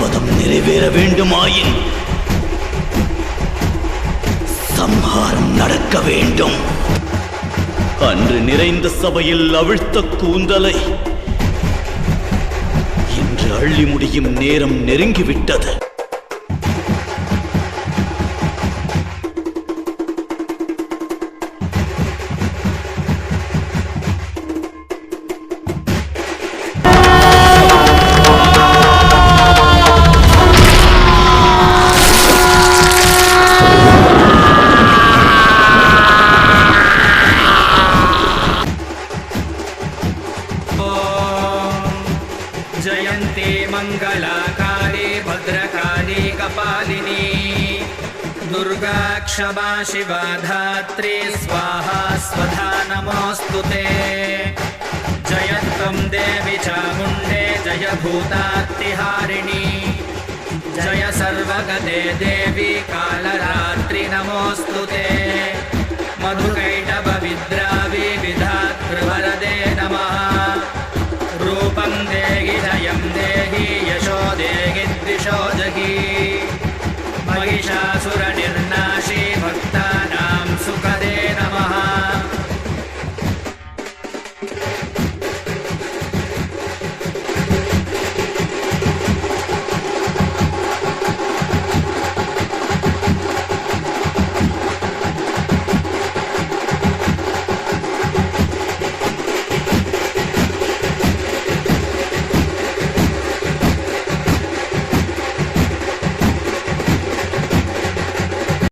சபதம் நிறைவேற வேண்டுமாயின் சம்ஹாரம் நடக்க வேண்டும். அன்று நிறைந்த சபையில் அவிழ்த்த கூந்தலை இன்று அள்ளி முடியும் நேரம் நெருங்கிவிட்டது. जयन्ती मङ्गलाकाली भद्रकाली कपालिनी दुर्गा क्षमा शिवा धात्री स्वाहा स्वधा नमोऽस्तु ते जयन्तं देवि चामुण्डे जय भूतात्तिहारिणी जय सर्वगते देवी कालरात्रि नमोऽस्तु ते मधुकै